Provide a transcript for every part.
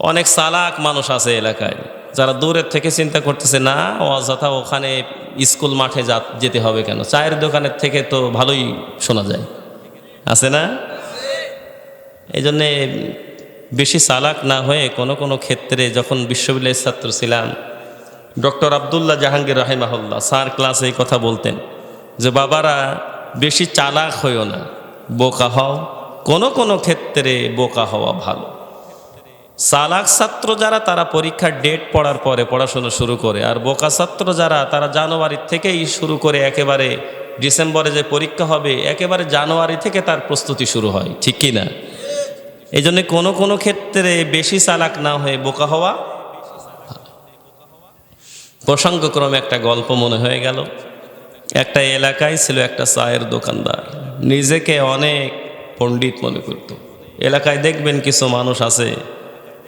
অনেক সালাক মানুষ আছে এলাকায়। যারা দূরের থেকে চিন্তা করতেছে, না অযথা ওখানে স্কুল মাঠে যেতে হবে কেন? চায়ের দোকানের থেকে তো ভালোই শোনা যায়। আছে না? এই জন্যে বেশি চালাক না হয়ে কোনো কোনো ক্ষেত্রে যখন বিশ্ববিদ্যালয়ের ছাত্র ছিলাম, ডক্টর আবদুল্লাহ জাহাঙ্গীর রাহিমাহুল্লাহ স্যার ক্লাসে এই কথা বলতেন যে, বাবারা, বেশি চালাক হইও না, বোকা হও। কোনো কোনো ক্ষেত্রে বোকা হওয়া ভালো। চালাক ছাত্র যারা, তারা পরীক্ষার ডেট পড়ার পরে পড়াশোনা শুরু করে, আর বোকা ছাত্র যারা, তারা জানুয়ারির থেকেই শুরু করে একেবারে ডিসেম্বরে যে পরীক্ষা হবে, একেবারে জানুয়ারি থেকে তার প্রস্তুতি শুরু হয়, ঠিক কি না? এই জন্য কোনো কোনো ক্ষেত্রে বেশি চালাক না হয়ে বোকা হওয়া, প্রসঙ্গক্রমে একটা গল্প মনে হয়ে গেল। একটা এলাকায় ছিল একটা চায়ের দোকানদার, নিজেকে অনেক পণ্ডিত মনে করত। এলাকায় দেখবেন কিছু মানুষ আছে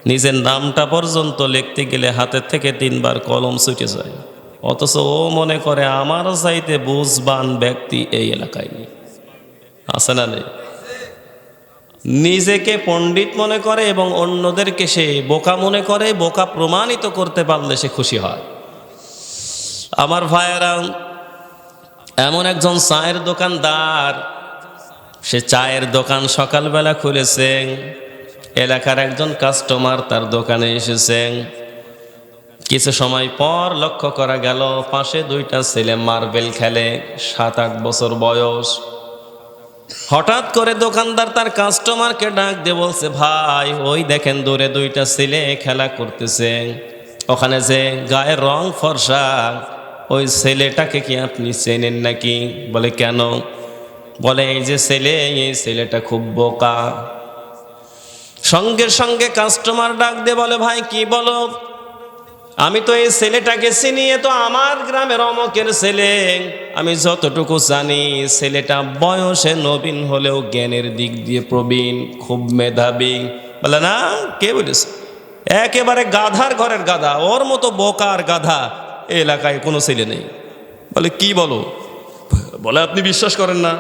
নিজের নামটা পর্যন্ত লিখতে গেলে হাতের থেকে তিনবার কলম ছুটে যায়। অথচ ও মনে করে আমারও চাইতে বুঝবান ব্যক্তি এই এলাকায় নেই। আছে না নেই? নিজেকে পণ্ডিত মনে করে এবং অন্যদেরকে সে বোকা মনে করে, বোকা প্রমাণিত করতে পারলে সে খুশি হয়। আমার ভাইয়েরা, এমন একজন চায়ের দোকানদার, সে চায়ের দোকান সকালবেলা খুলেছেন। এলাকার একজন কাস্টমার তার দোকানে এসেছেন কিছু সময় পর লক্ষ্য করা গেল, পাশে দুইটা ছেলে মার্বেল খেলে সাত আট বছর বয়স। হঠাৎ করে দোকানদার তার কাস্টমারকে ডাক দিয়ে বলছে, ভাই, ওই দেখেন দূরে দুইটা ছেলে খেলা করতেছে। ওখানে যে গায়ের রং ফর্সা, ওই ছেলেটাকে কি আপনি চেনেন নাকি? বলে, কেন? বলে, এই যে ছেলে, এই ছেলেটা খুব বোকা। সঙ্গে সঙ্গে কাস্টমার ডাক দিয়ে বলে, ভাই, কি বলো? আমি তো এই ছেলেটাকে চিনি তো আমার গ্রামের অমকের ছেলে। আমি যতটুকু জানি, ছেলেটা বয়সে নবীন হলেও জ্ঞানের দিক দিয়ে প্রবীণ, খুব মেধাবী। বলে, না, কে বলেছে? একেবারে গাধার ঘরের গাধা, ওর মতো বোকার গাধা এলাকায় কোনো ছেলে নেই। বলে, কি বলো? বলে, আপনি বিশ্বাস করেন না?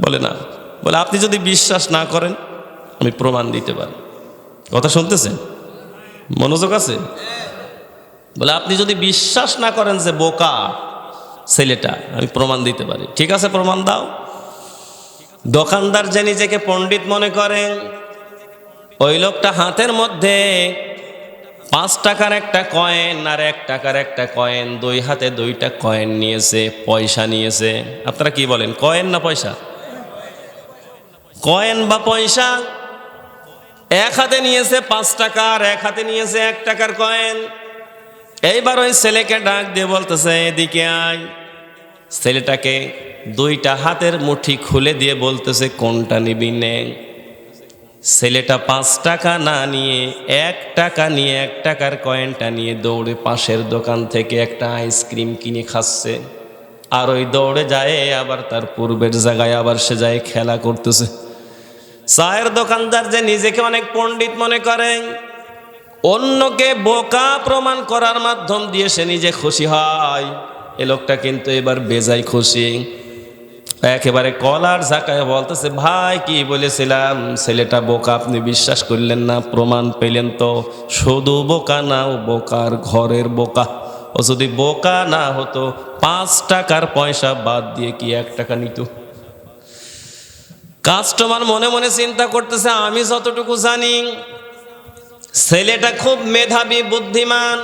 বলে না। বলে, আপনি যদি বিশ্বাস না করেন আমি প্রমাণ দিতে পারি। কথা শুনতেছেন? মনোযোগ আছে? বলে, আপনি যদি বিশ্বাস না করেন যে বোকা ছেলেটা, আমি প্রমাণ দিতে পারি। ঠিক আছে, প্রমাণ দাও। দোকানদার যে নিজেকে পণ্ডিত মনে করেন ওই লোকটা হাতের মধ্যে পাঁচ টাকার একটা কয়েন আর এক টাকার একটা কয়েন, দুই হাতে দুইটা কয়েন নিয়েছে, পয়সা নিয়েছে। আপনারা কি বলেন, কয়েন না পয়সা? কয়েন বা পয়সা? এক হাতে নিয়েছে পাঁচ টাকা আর এক হাতে নিয়েছে এক টাকার কয়েন। এইবার ওই ছেলেকে ডাক দিয়ে বলতেছে, এদিকে আয়। ছেলেটাকে দুইটা হাতের মুঠি খুলে দিয়ে বলতেছে, কোনটা নিবি নে? ছেলেটা পাঁচ টাকা না নিয়ে এক টাকা নিয়ে এক টাকার কয়েনটা নিয়ে দৌড়ে পাশের দোকান থেকে একটা আইসক্রিম কিনে খাচ্ছে। আর ওই দৌড়ে যায়, আবার তার পূর্বের জায়গায় আবার সে যায় খেলা করতেছে। চায়ের দোকানদার যে নিজেকে অনেক পণ্ডিত মনে করেন অন্যকে বোকা প্রমাণ করার মাধ্যম দিয়ে সে নিজে খুশি হয়। এ লোকটা কিন্তু এবার বেজায় খুশি। একেবারে কলার ঝাঁকায় বলতেছে, ভাই, কি বলেছিলাম? ছেলেটা বোকা, আপনি বিশ্বাস করলেন না? প্রমাণ পেলেন তো। শুধু বোকা না, ও বোকার ঘরের বোকা। ও যদি বোকা না হতো, পাঁচ টাকার পয়সা বাদ দিয়ে কি এক টাকা নিত? কাস্টমার মনে মনে চিন্তা করতেছে, আমি যতটুকু জানি, ছেলেটা খুব মেধাবী, বুদ্ধিমান,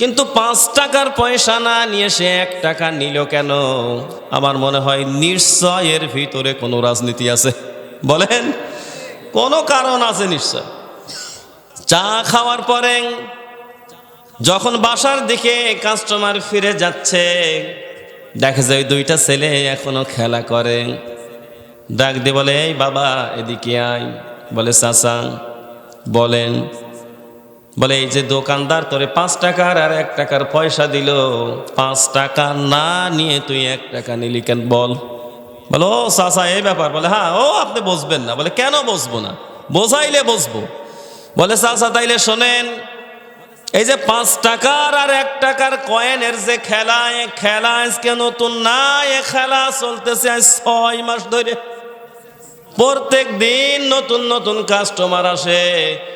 কিন্তু পাঁচ টাকার পয়সা না নিয়ে সে এক টাকা নিল কেন? আমার মনে হয় নিশ্চয় এর ভিতরে কোনো রাজনীতি আছে। বলেন, কোনো কারণ আছে নিশ্চয়। চা খাওয়ার পরে যখন বাসার দিকে কাস্টমার ফিরে যাচ্ছে, দেখে যায় দুইটা ছেলে এখনও খেলা করে। ডাক দিয়ে বলে, এই বাবা, এদিকে আয়। বলে, চাচা, বলেন। বলে, এই যে দোকানদার তোরে পাঁচ টাকার আর এক টাকার পয়সা দিল, পাঁচ টাকা না নিয়ে তুই এক টাকা নিলি কেন? বল। বলো, ও এই ব্যাপার। বলে হ্যাঁ ও আপনি বসবেন না। বলে, কেন বসবো না? বোঝাইলে বসবো বলে, চাচা, তাইলে শোনেন, এই যে পাঁচ টাকার আর এক টাকার কয়েনের যে খেলা, এ খেলা আজকে নতুন না, এ খেলা চলতেছে ছয় মাস ধরে। প্রত্যেক দিন নতুন নতুন কাস্টমার আসে।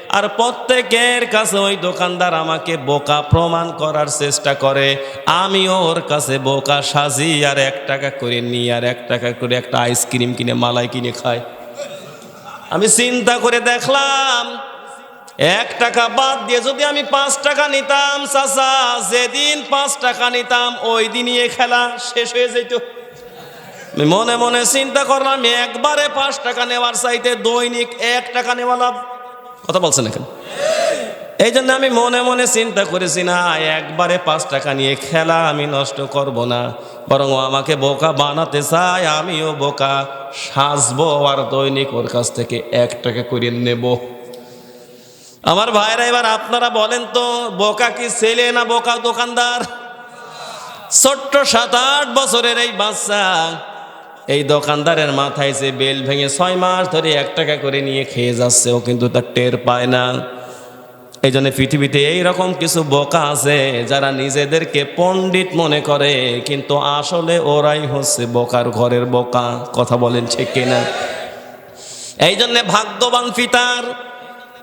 আর প্রত্যেকের কাছে ওই দোকানদার আমাকে বোকা প্রমাণ করার চেষ্টা করে। আমিও ওর কাছে বোকা সাজি আর এক টাকা করে নিই আর এক টাকা করে একটা আইসক্রিম কিনে, মালাই কিনে খাই। আমি চিন্তা করে দেখলাম, এক টাকা বাদ দিয়ে যদি আমি পাঁচ টাকা নিতাম, চাচা, যেদিন পাঁচ টাকা নিতাম, ওই দিনই খেলা শেষ হয়ে যেত আমি মনে মনে চিন্তা করলাম, একবারে পাঁচ টাকা নেওয়ার চাইতে দৈনিক এক টাকা নেওয়া লাভ। কথা বলছেন এখন? এই জন্য আমি মনে মনে চিন্তা করেছি, না, একবারে পাঁচ টাকা নিয়ে খেলা আমি নষ্ট করব না। বরং আমাকে বোকা বানাতে চাই আমিও বোকা সাজবো আর দৈনিক ওর কাছ থেকে এক টাকা করে নেব। আমার ভাইরা, এবার আপনারা বলেন তো, বোকা কি ছেলে না বোকা দোকানদার? ছোট্ট সাত আট বছরের এই বাচ্চা এই দোকানদারের মাথায় যে বেল ভেঙে ছয় মাস ধরে এক টাকা করে নিয়ে খেয়ে যাচ্ছে, ও কিন্তু তার টের পায় না। এই জন্য পৃথিবীতে এইরকম কিছু বোকা আছে যারা নিজেদেরকে পণ্ডিত মনে করে, কিন্তু আসলে ওরাই হচ্ছে বোকার ঘরের বোকা। কথা বলেন ঠিক কিনা? এই জন্যে ভাগ্যবান পিতার,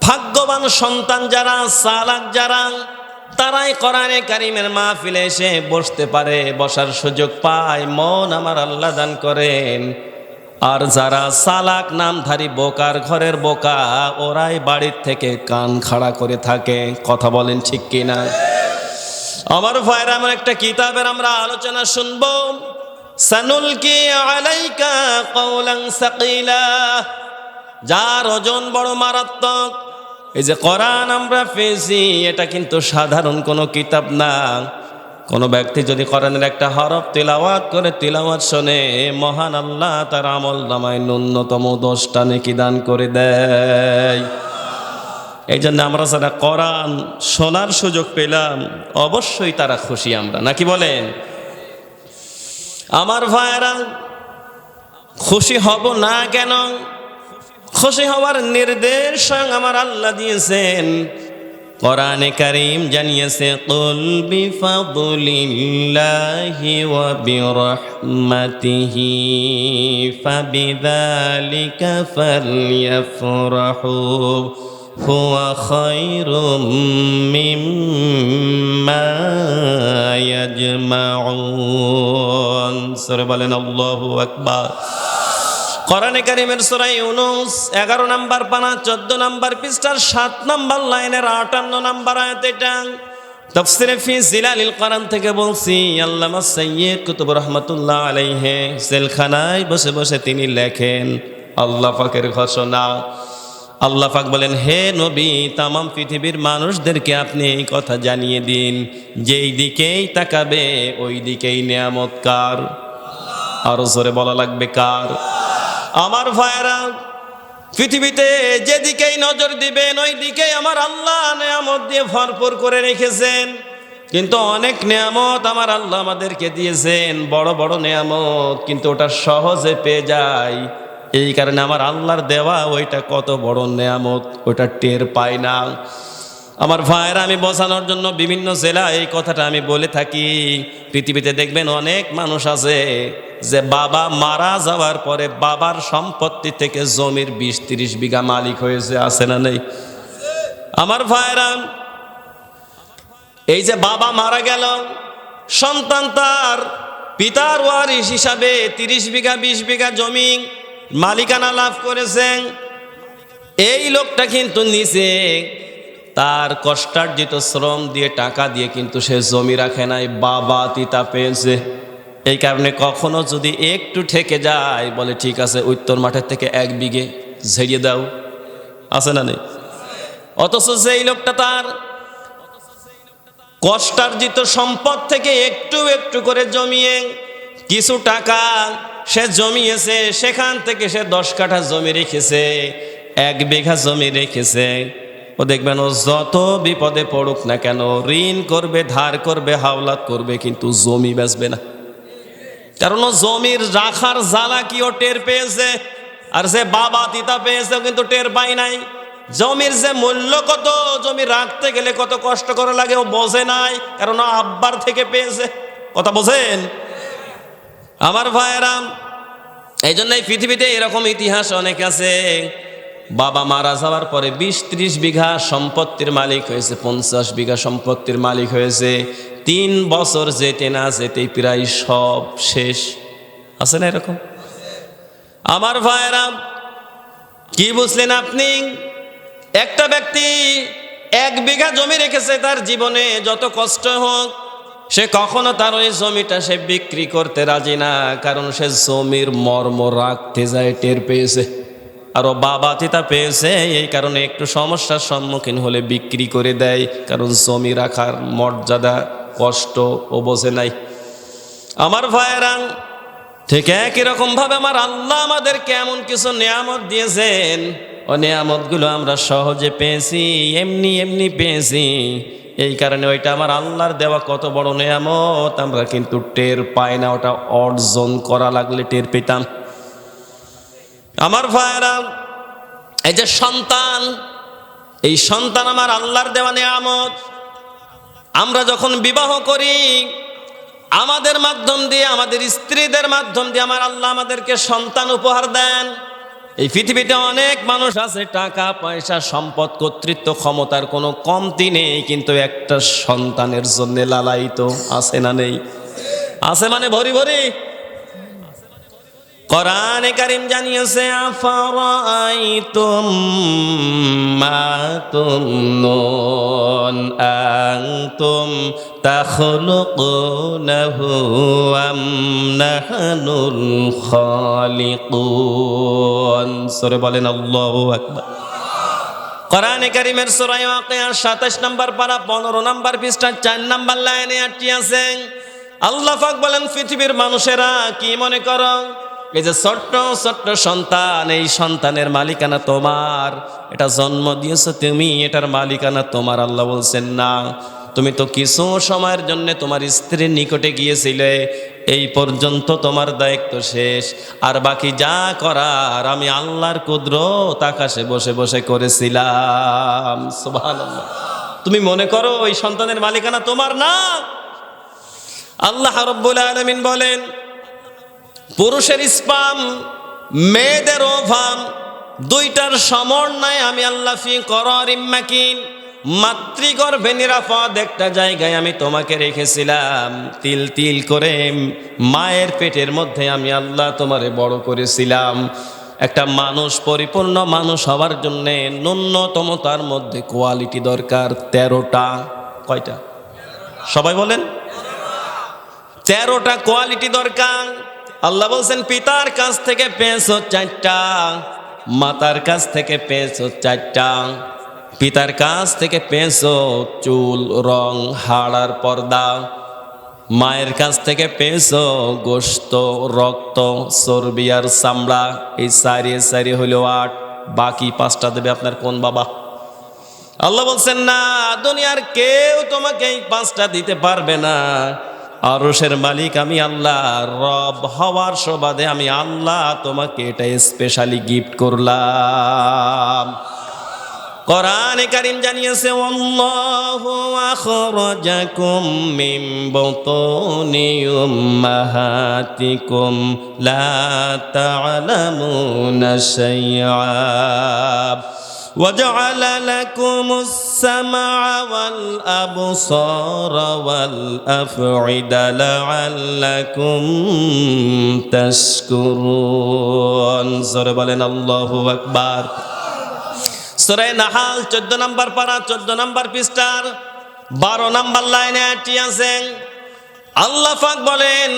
ভাগ্যবান সন্তান যারা সালাক যারা তারাই কোরআনে কারিমের মাহফিলে এসে বসতে পারে, বসার সুযোগ পায়, মন আমার আল্লাহ দান করেন। আর যারা সালাক নামধারী বোকার ঘরের বোকা, ওরাই বাড়ির থেকে কান খাড়া করে থাকে। কথা বলেন ঠিক কিনা? আমার ভাইয়ের আমার একটা কিতাবের আমরা আলোচনা শুনব। কৌলাং যার ওজন বড় মারাত্মক এই যে কোরআন আমরা পেয়েছি, এটা কিন্তু সাধারণ কোনো কিতাব না। কোনো ব্যক্তি যদি কোরআনের একটা হরফ তিলাওয়াত করে, তিলাওয়াত শোনে, মহান আল্লাহ তার আমল নামায় ন্যূনতম দশটা নেকি দান করে দেয়। এই জন্য আমরা যারা কোরআন শোনার সুযোগ পেলাম, অবশ্যই তারা খুশি আমরা। নাকি বলেন? আমার ভাইয়েরা, খুশি হব না কেন? খুশি হওয়ার নির্দেশ স্বয়ং আমার আল্লাহ দিয়েছেন। কোরআনে কারিম জানিয়েছে, কুল বিফাদলিল্লাহি ওয়া বিরহমাতিহি ফাবিযালিকা ফালইফরাহু হুয়া খায়রুম মিম্মা ইয়াজমাউন। সূরা বলেন আল্লাহু আকবার। কোরআনে কারিমের সূরা ইউনুস 11 নাম্বার পানা 14 নাম্বার পৃষ্ঠার সাত নাম্বার লাইনের 58 নাম্বার আয়াত এটা। তাফসিরে ফি জিলালিল কোরআন থেকে বলছি, আল্লামা সাইয়্যিদ কুতুব রহমাতুল্লাহ আলাইহি জেলখানায় বসে বসে তিনি লেখেন, আল্লাহ পাকের ঘোষণা। আল্লাহ পাক বলেন, হে নবী, তামাম পৃথিবীর মানুষদেরকে আপনি এই কথা জানিয়ে দিন, যেই দিকেই তাকাবে, ওই দিকেই নিয়ামত কার? আরও জোরে বলা লাগবে কার? আমার ভাইয়েরা, পৃথিবীতে যেদিকেই নজর দিবেন ওই দিকেই আমার আল্লাহ নেয়ামত দিয়ে ভরপুর করে রেখেছেন। কিন্তু অনেক নেয়ামত আমার আল্লাহ আমাদেরকে দিয়েছেন, বড় বড় নেয়ামত, কিন্তু ওটা সহজে পেয়ে যায়। এই কারণে আমার আল্লাহর দেওয়া ওইটা কত বড় নেয়ামত ওইটা টের পায় না। আমার ভাইয়েরা, আমি বোঝানোর জন্য বিভিন্ন জেলা এই কথাটা আমি বলে থাকি। পৃথিবীতে দেখবেন অনেক মানুষ আছে যে বাবা মারা যাওয়ার পরে বাবার সম্পত্তি থেকে জমির বিশ তিরিশ বিঘা মালিক হয়েছে, আছে না নেই? আমার ভাইয়েরা, এই যে বাবা মারা গেল, সন্তান তার পিতার ওয়ারিস হিসাবে তিরিশ বিঘা, বিশ বিঘা জমি মালিকানা লাভ করেছেন। এই লোকটা কিন্তু নিচে তার কষ্টার্জিত শ্রম দিয়ে, টাকা দিয়ে কিন্তু সে জমি রাখে নাই। বাবা, তিতা পেয়েছে। এই কারণে কখনো যদি একটু ঠেকে যায়, বলে, ঠিক আছে, উত্তর মাঠের থেকে এক বিঘে ঝেড়িয়ে দাও। আছে না নেই? অথচ সেই লোকটা তার কষ্টার্জিত সম্পদ থেকে একটু একটু করে জমিয়ে কিছু টাকা সে জমিয়েছে, সেখান থেকে সে দশ কাঠা জমি রেখেছে, এক বিঘা জমি রেখেছে। ও দেখবেন ও যত বিপদে পড়ুক না কেন, ঋণ করবে, ধার করবে, হাওলাত করবে, কিন্তু জমি বেচবে না। কারণ ও জমির রাখার জ্বালা কি ও টের পেয়েছে? আর সে বাবা তিতা পেয়েছে কিন্তু টের পাই নাই। জমির যে মূল্য কত, জমি রাখতে গেলে কত কষ্ট করে লাগে, ও বোঝে নাই, কারণ ও আব্বার থেকে পেয়েছে। কথা বোঝেন? আমার ভাইয়েরাম এই জন্য এই পৃথিবীতে এরকম ইতিহাস অনেক আছে। বাবা মারা যাওয়ার পরে বিশ ত্রিশ বিঘা সম্পত্তির মালিক হয়েছে, পঞ্চাশ বিঘা সম্পত্তির মালিক হয়েছে। তিন বছর যেতে না যেতেই প্রায় সব শেষ। আছে না এরকম? আমার ভাইয়েরা, কি বুঝলেন আপনি? একটা ব্যক্তি এক বিঘা জমি রেখেছে, তার জীবনে যত কষ্ট হোক, সে কখনো তার ওই জমিটা সে বিক্রি করতে রাজি না, কারণ সে জমির মর্ম রাখতে যায়, টের পেয়েছে। আর ও বাবা তিতা পেয়েছে, এই কারণে একটু সমস্যার সম্মুখীন হলে বিক্রি করে দেয়, কারণ জমি রাখার মর্যাদা, কষ্ট ও বোঝে নাই। আমার ভাইয়েরা, ঠিক একই রকম ভাবে আমার আল্লাহ আমাদেরকে এমন কিছু নিয়ামত দিয়েছেন। ও নিয়ামতগুলো আমরা সহজে পেয়েছি, এমনি এমনি পেয়েছি। এই কারণে ওইটা আমার আল্লাহর দেওয়া কত বড় নিয়ামত, আমরা কিন্তু টের পাই না, ওটা অর্জন করা লাগলে টের পেতাম। আমার ভাইয়েরা, এই যে সন্তান, এই সন্তান আমার আল্লাহর দেওয়া নিয়ামত। আমরা যখন বিবাহ করি, আমাদের মাধ্যম দিয়ে, আমাদের স্ত্রীদের মাধ্যম দিয়ে আমার আল্লাহ আমাদেরকে সন্তান উপহার দেন। এই পৃথিবীতে অনেক মানুষ আছে, টাকা, পয়সা, সম্পদ, কর্তৃত্ব, ক্ষমতার কোনো কমতি নেই, কিন্তু একটা সন্তানের জন্য লালায়িত আছে না নেই? আছে মানে ভরি ভরি। কোরআনে কারিম জানিয়েছে, আফারাইতুম মা তুমনুন আনতুম তাখলুকুনাহু আম নাহনুল খালিকুন। সূরা বলেন, আল্লাহু আকবার। কোরআনে কারিমের সূরা ওয়াকিয়া 27 নম্বর পারা 15 নম্বর পৃষ্ঠা 4 নম্বর লাইনে আটটি আছে। আল্লাহ পাক বলেন, পৃথিবীর মানুষেরা কি মনে করো এই যে ছোট্ট ছোট্ট সন্তান, এই সন্তানের মালিকানা তোমার। এটা জন্ম দিয়েছ তুমি, এটার মালিকানা তোমার, আল্লাহ বলছেন না। তুমি তো কিছু সময়ের জন্য তোমার স্ত্রীর নিকটে গিয়েছিলে, এই পর্যন্ত তোমার দায়িত্ব শেষ। আর বাকি যা করার আমি আল্লাহর কুদ্র তাকাশে বসে বসে করেছিলাম। তুমি মনে করো ওই সন্তানের মালিকানা তোমার না? আল্লাহ রব্বুল আলমিন বলেন পুরুষের স্পাম, মেয়েদের ওভাম দুইটার সমন্বয় আমি আল্লাহ ফি করার ইম্মাকিন মাতৃগর্ভে নিরাপদ একটা জায়গায় আমি তোমাকে রেখেছিলাম। তিল তিল করে মায়ের পেটের মধ্যে আমি আল্লাহ তোমারে বড় করেছিলাম। একটা মানুষ পরিপূর্ণ মানুষ হওয়ার জন্য ন্যূনতম তার মধ্যে কোয়ালিটি দরকার তেরোটা, কয়টা? সবাই বলেন? তেরোটা কোয়ালিটি দরকার। আল্লাহ বলছেন, পিতার কাছ থেকে পেয়েছ চারটা, মাতার কাছ থেকে পেয়েছ চারটা, পিতার কাছ থেকে পেয়েছ চুল, রং হাড়ার পর্দা, মায়ের কাছ থেকে পেয়েছ গোস্ত রক্ত, চর্বি আর চামড়া, এই সারিয়ে সারিয়ে হইল আট, বাকি পাঁচটা দেবে আপনার কোন বাবা? আল্লাহ বলছেন, না, দুনিয়ার কেউ তোমাকে এই পাঁচটা দিতে পারবে না। আরশের মালিক, আমি আল্লাহ রব হওয়ার সবাদে আমি আল্লাহ তোমাকে এটা স্পেশালি গিফট করলাম। কোরআনে কারিম জানিয়েছে, আল্লাহু আখরাজাকুম মিন বুতুনি উম্মাহাতিকুম, লা তা'লামুনা শাইআ। وجعل لكم السمع والأبصار والأفعدة لعلكم تشكرون سورة বলেন আল্লাহু আকবার সূরা নাহাল 14 নম্বর পারা 14 নম্বর পৃষ্ঠার 12 নম্বর লাইনে আটি আছেন আল্লাহ পাক বলেন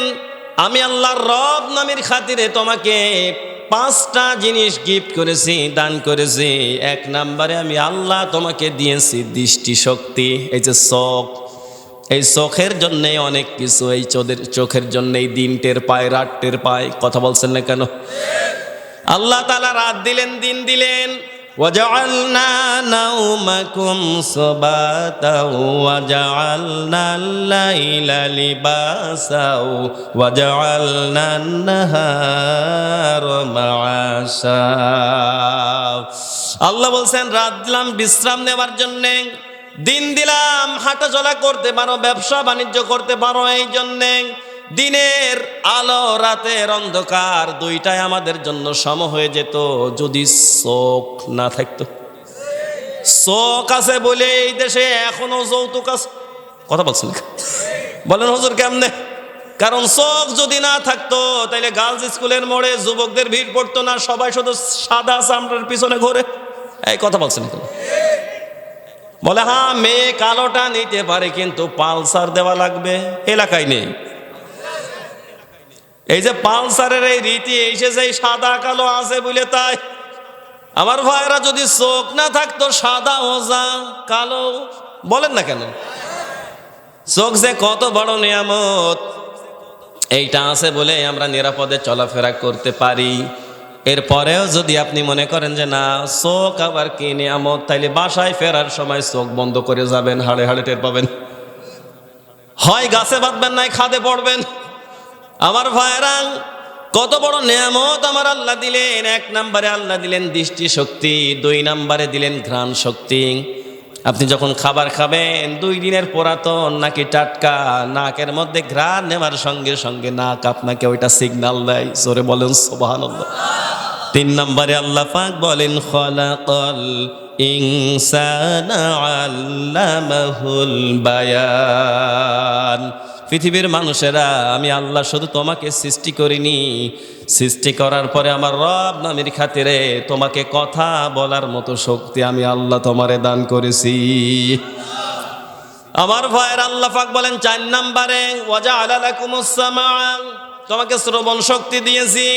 আমি আল্লাহর রব নামের খাতিরে তোমাকে পাঁচটা জিনিস গিফট করেছি, দান করেছি। এক নাম্বারে আমি আল্লাহ তোমাকে দিয়েছি দৃষ্টি শক্তি এই যে শখ এই চোখের জন্যে অনেক কিছু, এই চোখের চোখের জন্যেই দিন টের পায়, রাত টের পায়, কথা বলছেন না কেন? আল্লাহ তালা রাত দিলেন, দিন দিলেন। وجعلنا نومكم سباتا وجعلنا الليل لباسا وجعلنا النهار معاشا আল্লাহ বলছেন রাত দিলাম বিশ্রাম নেওয়ার জন্যে দিন দিলাম হাঁটা চলা করতে পারো ব্যবসা বাণিজ্য করতে পারো এই জন্যে দিনের আলো, রাতের অন্ধকার দুইটাই আমাদের জন্য সম হয়ে যেত। যদি চোখ না থাকতো। চোখ আছে বলে এই দেশে এখনও যৌতুক আছে। কথা বলছেন? বলেন হুজুর কেমনে? কারণ চোখ যদি না থাকতো তাহলে গার্লস স্কুলের মোড়ে যুবকদের ভিড় পড়তো না, সবাই শুধু সাদা চামড়ার পিছনে ঘোরে। এই কথা বলছেন বলে হ্যাঁ মেয়ে কালোটা নিতে পারে, কিন্তু পালসার দেওয়া লাগবে। এলাকায় নেই। এই যে পালসারের এই রীতি এসেছে সাদা কালো আছে বলে তাই। আমার ভাইরা যদি চোখ না থাকতো সাদা ওজা, কালো, বলেন না কেন? চোখ যে কত বড় নিয়ামত। এইটা আছে বলে আমরা নিরাপদে চলাফেরা করতে পারি। এরপরেও যদি আপনি মনে করেন যে না, চোখ আবার কি নিয়ামত? তাইলে বাসায় ফেরার সময় চোখ বন্ধ করে যাবেন, হাড়ে হাড়ে টের পাবেন। হয় গাছে বাঁধবেন, নাই খাদে পড়বেন। আমার ভাইরা কত বড় নিয়ামত আমার আল্লাহ দিলেন। এক নম্বরে আল্লাহ দিলেন দৃষ্টি শক্তি, দুই নম্বরে দিলেন ঘ্রাণ শক্তি। আপনি যখন খাবার খাবেন, দুই দিনের পুরাতন নাকি টাটকা নাকের মধ্যে ঘ্রাণ নেওয়ার সঙ্গে সঙ্গে নাক আপনাকে ওইটা সিগনাল দেয়। জোরে বলেন সোবাহান তিন নম্বরে আল্লাহ পাক বলেন, খলাকল ইনসানা আল্লামাহুল বায়ান। পৃথিবীর মানুষেরা, আমি আল্লাহ শুধু তোমাকে সৃষ্টি করিনি। সৃষ্টি করার পরে আমার রব নামের খাতিরে তোমাকে কথা বলার মতো শক্তি আমি আল্লাহ তোমারে দান করেছি। আমার ভাইয়ের আল্লাহ পাক বলেন, চার নাম্বারে ওয়াজা আলালাকুমুসামা তোমাকে শ্রবণ শক্তি দিয়েছি।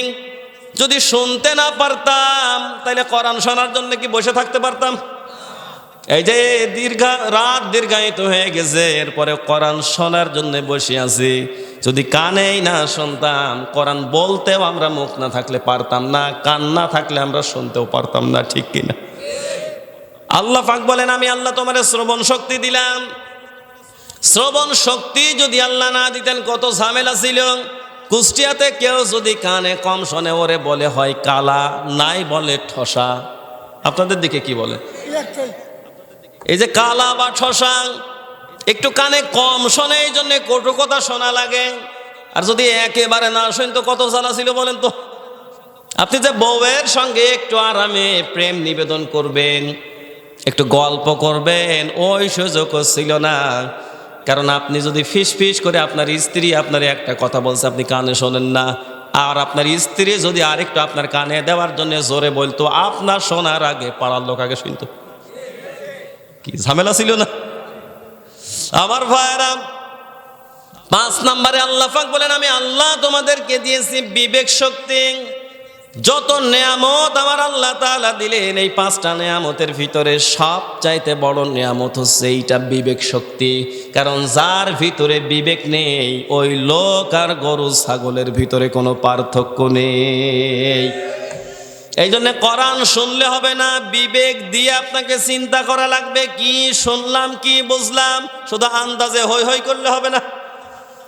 যদি শুনতে না পারতাম তাহলে কোরআন শোনার জন্য কি বসে থাকতে পারতাম? এই যে দীর্ঘা রাত দীর্ঘায়িত হয়ে গেছে, এরপরে কোরআন শোনার জন্য বসে আছি। যদি কানেই না শুনতাম, কোরআন বলতেও আমরা মুখ না থাকলে পারতাম না, কান না থাকলে আমরা শুনতেও পারতাম না, ঠিক কিনা আল্লাহ পাক বলেন, আমি আল্লাহ তোমার শ্রবণ শক্তি দিলাম। শ্রবণ শক্তি যদি আল্লাহ না দিতেন, কত ঝামেলা ছিল। কুষ্টিয়াতে কেউ যদি কানে কম শোনে, ওরে বলে হয় কালা, নাই বলে ঠসা। আপনাদের দিকে কি বলে? এই যে কালা বা ঠসা একটু কানে কম শোনে, এই জন্য কটু কথা শোনা লাগে। আর যদি একেবারে না শোন তো কত জ্বালা ছিল বলেন তো? আপনি যে বউয়ের সঙ্গে একটু আরামে প্রেম নিবেদন করবেন, একটু গল্প করবেন, ওই সুযোগও ছিল না। কারণ আপনি যদি ফিস ফিস করে আপনার স্ত্রী আপনার একটা কথা বলছে, আপনি কানে শোনেন না। আর আপনার স্ত্রী যদি আরেকটু আপনার কানে দেওয়ার জন্য জোরে বলতো, আপনার শোনার আগে পাড়ার লোক আগে শুনতো। কি? ঝামেলা ছিল না? আমার ভাইরা পাঁচ নম্বরে আল্লাহ পাক বলেন, আমি আল্লাহ তোমাদেরকে দিয়েছি বিবেক শক্তি। যত নেয়ামত আমার আল্লাহ তাআলা দিলেন, এই পাঁচটা নেয়ামতের ভিতরে সব চাইতে বড় নেয়ামত হচ্ছে এইটা বিবেক শক্তি। কারণ যার ভিতরে বিবেক নেই, ওই লোক আর গরু ছাগলের ভিতরে কোনো পার্থক্য নেই। এই জন্য কোরআন শুনলে হবে না, বিবেক দিয়ে আপনাকে চিন্তা করা লাগবে, কি শুনলাম, কি বুঝলাম, শুধু আন্দাজে হই হই করলে হবে না।